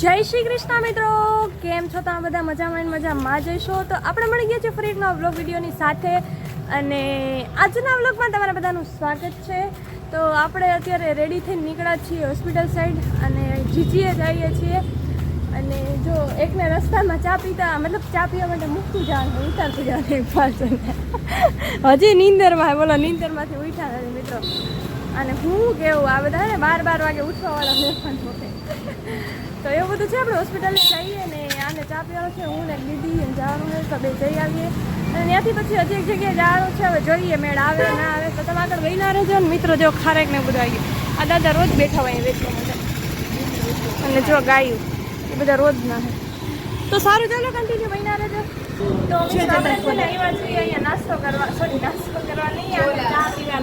જય શ્રી કૃષ્ણ મિત્રો. કેમ છો તમે બધા? મજામાં મજામાં જઈશો તો આપણે મળી ગયા છે ફરી એકના વ્લોગ વિડીયોની સાથે. અને આજના વ્લોગમાં તમારા બધાનું સ્વાગત છે. તો આપણે અત્યારે રેડી થઈને નીકળ્યા છીએ હોસ્પિટલ સાઈડ અને જીજીએ જઈએ છીએ. અને જો એકને રસ્તામાં ચા પીતા, મતલબ ચા પીવા માટે મૂકતું જવાનું ઉતારતું જવાનું એક પાછળ. હજી નીંદરમાં, બોલો, નીંદરમાંથી ઉઠ્યા મિત્રો. અને હું કેવું, આ બધા બાર બાર વાગે ઉઠવાવાળા હોય તો એવું બધું છે આપણે હોસ્પિટલે જઈએ ને આને ચા પીવાનો છે હું ને દીદી અને જવાનું છે તો બે જઈ આવીએ. અને ત્યાંથી પછી હજી એક જગ્યાએ જવાનું છે હવે જોઈએ મેળ આવે ના આવે. તો તમે આગળ વહીના રહેજો ને મિત્રો જો ખારેક ને બધું આવી ગયું. આ દાદા રોજ બેઠા હોય વેચવા માટે. અને જો ગાયું એ બધા રોજ ના હે તો સારું ચાલો કન્ટિન્યુ વહીના રહેજો. તો મેડમ ને આવ્યા છીએ અહીંયા નાસ્તો કરવા નાસ્તો કરવા નહીં આવે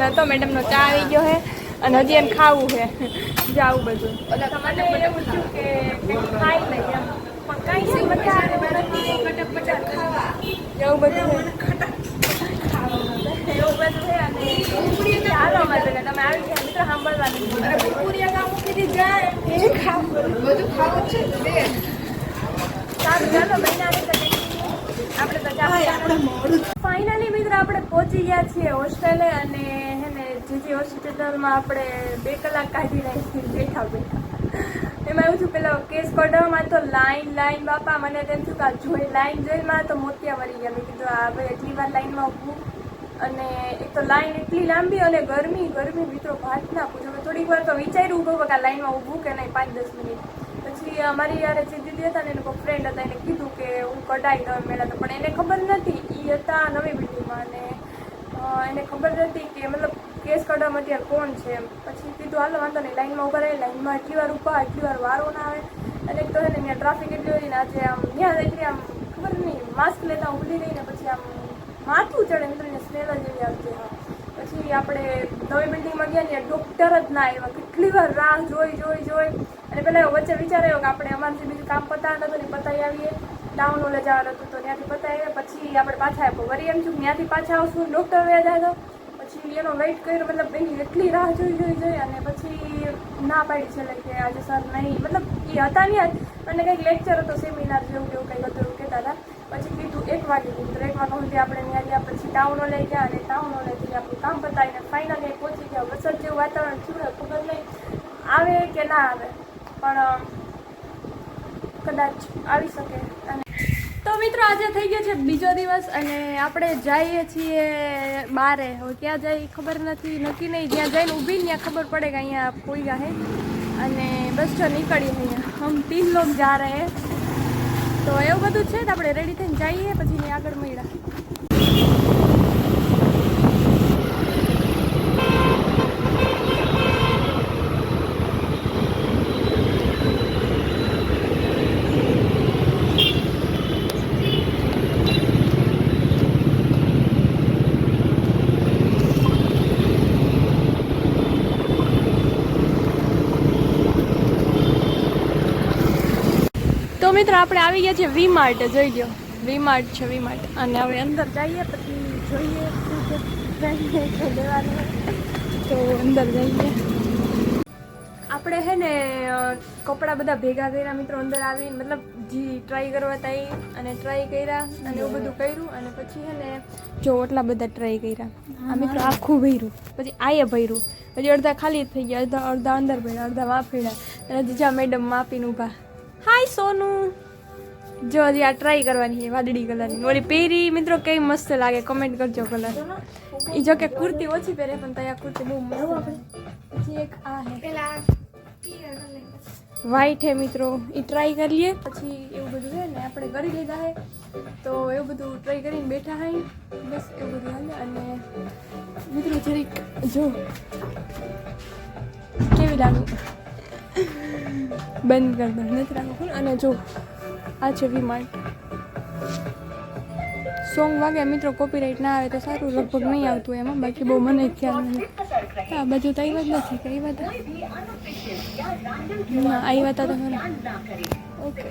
ચા તો મેડમનો ચા આવી ગયો છે અને હજી એને ખાવું છે. જાવું બધું. તમારે મને એવું કે કંઈક ખાઈ લઈએ એમ. પણ કાંઈ નહીં. બધા ફાઇનલી મિત્ર આપણે પહોંચી ગયા છીએ હોસ્ટેલે અને હે હોસ્પિટલમાં આપણે બે કલાક કાઢી નાખી બેઠા બેઠા. એમાં એવું થયું, પેલા કેસ કઢાવવામાં તો લાઈન લાઈન, બાપા, મને તેમ થયું કે આ જોઈ લાઈન જોઈમાં તો મોતિયા વળી ગયા. મેં કીધું, આ ભાઈ એટલી વાર લાઈનમાં ઊભું. અને એક તો લાઈન એટલી લાંબી અને ગરમી ગરમી, મિત્રો ભાત ના પૂછો. થોડીક વાર તો વિચાર્યું ઊભો કે લાઈનમાં ઊભું કે નહીં, પાંચ, દસ મિનિટ. પછી અમારી યારે જે દીદી હતા ને, એનો ફ્રેન્ડ હતા, એને કીધું કે હું કઢાઈ દઉં મેળા તો. પણ એને ખબર નથી એ હતા નવી બિલ્ડિંગમાં અને એને ખબર નથી કે મતલબ કેસ કઢાવવામાં અત્યારે કોણ છે એમ? પછી કીધું, હાલો, વાંધો નહીં લાઈનમાં ઊભા રહે લાઈનમાં એટલી વાર ઊભા, એટલી વાર વારો ના આવે. અને એક તો છે ને, ત્યાં ટ્રાફિક એટલી હોય ને આજે આમ ત્યાં એટલી આમ ખબર નહીં માસ્ક લેતા ઊભી રહીને પછી આમ માથું ચડે મિત્રો ને સ્મેલ જ એવી આવતી, હા. પછી આપણે નવી બિલ્ડિંગમાં ગયા ને ડૉક્ટર જ ના આવ્યા. કેટલી વાર રાહ જોઈ જોઈ જોઈ. અને પહેલાં વચ્ચે વિચાર આવ્યો કે આપણે અમારથી બીજું કામ પતા નતું ને પતાવી આવીએ. ટાઉન ઓલે જવાનું હતું તો ત્યાંથી પતાવી પછી આપણે પાછા આવ્યો વરી એમ છું ત્યાંથી પાછા આવશું ડૉક્ટર વ્યાજ આવ્યો પછી એનો વેઇટ કર્યો, મતલબ એની એટલી રાહ જોઈ જોઈ જોઈ અને પછી ના પાડી છેલ્લે કે આજે સર નહીં. મતલબ એ હતા નહીં અને કંઈક લેક્ચર હતો સેમિનાર જેવું કેવું કંઈક હતું, એવું કહેતા હતા. પછી કીધું એક વાગે, કીધું એક વાગ્યા સુધી આપણે ત્યાં ગયા, પછી ટાઉનો લઈ ગયા અને ટાઉનો લઈ આપણું કામ પતાવીને ફાઇનલી પહોંચી ગયા. વરસાદ જેવું વાતાવરણ થયું ખબર નહીં આવે કે ના આવે. પણ કદાચ આવી શકે. અને તો મિત્રો, આજે થઈ ગયો છે બીજો દિવસ અને આપણે જઈએ છીએ બારે. હવે ક્યાં જઈ ખબર નથી, નક્કી નહીં. જ્યાં જઈને ઊભી, ત્યાં ખબર પડે કે અહીંયા કોઈ હે અને બસ જો નીકળીએ અહીંયા. હમ તીન લોક જા રહે. તો એવું બધું છે તો આપણે રેડી થઈને જઈએ, પછી આગળ મળ્યા. મિત્રો આપણે આવી ગયા છીએ વી માર્ટ જોઈ લો વી માર્ટ છે વી માર્ટ અને હવે અંદર જઈએ પછી જોઈએ. તો અંદર જઈએ. આપણે હે ને કપડાં બધા ભેગા કર્યા મિત્રો અંદર આવી મતલબ જી ટ્રાય કરવા હતા એ અને ટ્રાય કર્યા અને એવું બધું કર્યું અને પછી હે ને જો એટલા બધા ટ્રાય કર્યા. આ મિત્રો આખું ભર્યું. પછી આયે ભર્યું. પછી અડધા ખાલી થઈ ગયા અડધા અડધા અંદર ભર્યા અડધા વાપર્યા અને જ્યાં મેડમ માપીને ઊભા. હાય સોનુ. જો હજી આ ટ્રાય કરવાની છે વાદળી કલરની ઓલી પહેરી મિત્રો કેવી મસ્ત લાગે. કમેન્ટ કરજો કલર એ જો કે કુર્તી ઓછી પહેરે પણ ત્યાં કુર્તી બહુ મસ્ત પછી એક આ હે વ્હાઈટ હે મિત્રો. એ ટ્રાય કરી લઈએ પછી એવું બધું છે ને આપણે કરી લીધા હે તો એવું બધું ટ્રાય કરીને બેઠા હે બસ એવું બધું હાલે. અને મિત્રો જરીક જો કેવી લાગુ? બંધ કરી દો નથી રાખવું અને જો આ છે વીમાર્ટ સોંગ વાગે મિત્રો કોપીરાઇટ ના આવે તો સારું, લગભગ નહીં આવતું એમાં, બાકી બહુ મને ખ્યાલ નથી. આ બાજુ તો આવ્યા જ નથી કઈ વાત ના આવ્યા હતા તો ખરા ઓકે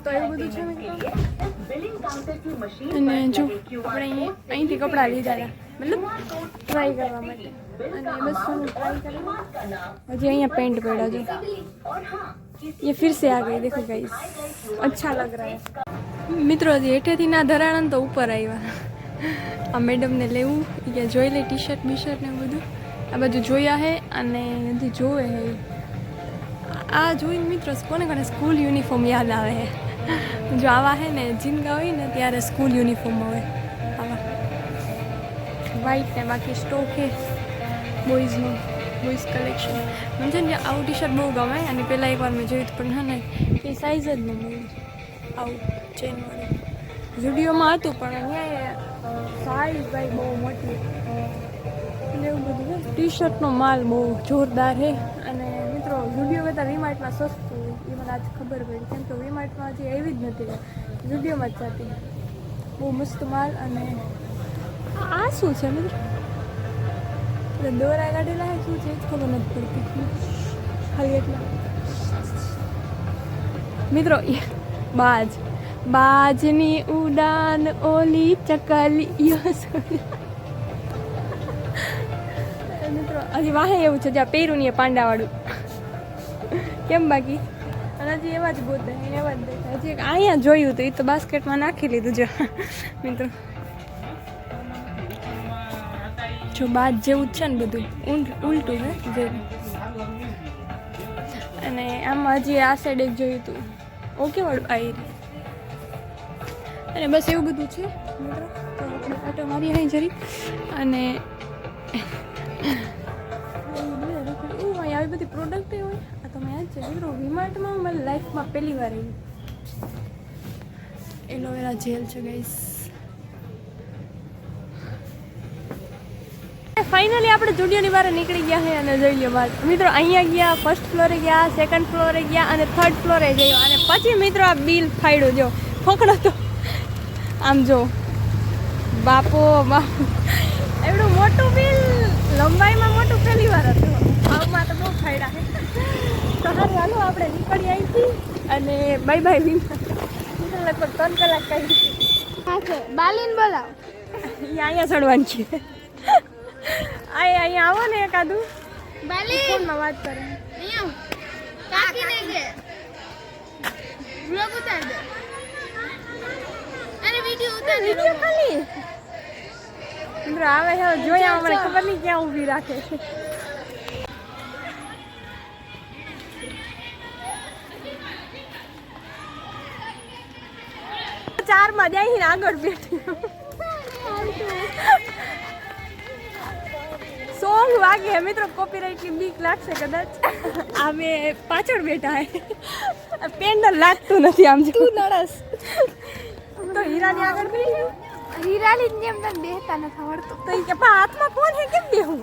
તો એવું બધું છે મિત્રો અને જો આપણે અહીં અહીંથી કપડાં લીધા હતા મતલબ ટ્રાય કરવા માટે અને બસ હું ટ્રાય કરવા હજી અહીંયા પેન્ટ પડ્યા છે ये फिर से आ गई देखो गाइस अच्छा लग रहा है મિત્રો હજી હેઠેથી ના ધરાણા ને તો ઉપર આવ્યા આ મેડમને લેવું ઈ કે જોઈ લે ટી શર્ટ બી શર્ટ ને એવું બધું આ બધું જોયા હે અને હજી જોવે હે. આ જોઈને મિત્રો કોને કોને સ્કૂલ યુનિફોર્મ યાદ આવે હે? જો આવા હે ને જિંદગા હોય ને, ત્યારે સ્કૂલ યુનિફોર્મ હોય. આવા. વ્હાઈટ ને બાકી સ્ટોક હે. બોયઝનું બોયઝ કલેક્શન મને છે ને આવું ટી શર્ટ બહુ ગમે અને પહેલાં એકવાર મેં જોયું પણ હા ને, એ સાઇઝ જ ન મળી. આવું ચેનવાળું વિડીયોમાં હતું, પણ અહીંયા સાઇઝ ભાઈ બહુ મોટી. એટલે એવું બધું ટી શર્ટનો માલ બહુ જોરદાર છે અને મિત્રો વીડિયો કરતાં વીમાર્ટમાં સસ્તું, એ મને આજ ખબર પડી. કેમ કે વીમાર્ટમાં હજી એવી જ નથી વિડીયોમાં જ જતી. બહુ મસ્ત માલ અને આ- શું છે મિત્રો? એટલે દોરા કાઢેલા શું છે? એ ખબર નથી પડતી. ખાલી એટલા. મિત્રો બાજ. બાજની ઉડાન ઓલી ચકલીઓ સુની. હજી વાહે એવું છે જ્યાં પહેર્યું નહીં પાંડાવાળું. કેમ બાકી? અને હજી એવા જ ગોતે એવા જ દેખાય. હજી એક અહીંયા જોયું હતું એ તો બાસ્કેટમાં નાખી લીધું જો. મિત્રો. જો બાદ જેવું જ છે ને બધું ઉલટું હે, જે. અને આમાં હજી આ સાઈડ એક જોયું હતું. ઓકે વાળું આવી અને બસ એવું બધું છે, મિત્રો. તો આપણે આટો મારી નહીં જરી. અને પ્રોડક્ટ હોય, આ મેં યાદ છે મિત્રો. વીમાર્ટમાં મારી લાઈફમાં પહેલી વાર આવી એલોવેરા જેલ છે ગાઈસ ફાઇનલી આપણે જુનિયરની બહાર નીકળી ગયા છે અને જોઈ લો બાદ મિત્રો, અહીંયા ગયા ફર્સ્ટ ફ્લોરે ગયા સેકન્ડ ફ્લોરે ગયા અને થર્ડ ફ્લોરે જયો અને પછી મિત્રો આ બિલ ફાડ્યું, જો. ફોકડો તો. આમ જો. બાપો બાપો. એવડું મોટું બિલ લંબાઈમાં મોટું પહેલી વાર હતું. ભાવમાં તો બહુ ફાયદા છે. તો હાલો આપણે નીકળી અહીંથી અને બાય બાય વિન લગભગ ત્રણ કલાક કહી હા છે. બાલીન બોલાવ. અહીંયા ચડવાની છે. અહીંયા અહીંયા આવો ને એકાદું. બાલી ફોનમાં વાત કરે. અહીંયા કાકીને કે બ્લોગ ઉતાર દે અરે વિડિયો ઉતાર દે વીડિયો ખાલી? મિત્રો આવે જોયા મને ખબર નહીં ક્યાં ઊભી રાખે. છે ચારમાં જાય આગળ બેઠી સોંગ વાગે. મિત્રો કોપીરાઇટની બીક લાગશે કદાચ. અમે પાછળ બેઠા હે. પેન્ડલ લાગતું નથી આમ તું નડસ. તો હીરાની આગળ બેઠી હીરાની જેમ તને બેહતા નથી આવડતું. તો કે પા હાથમાં ફોન હે કેમ બેહું?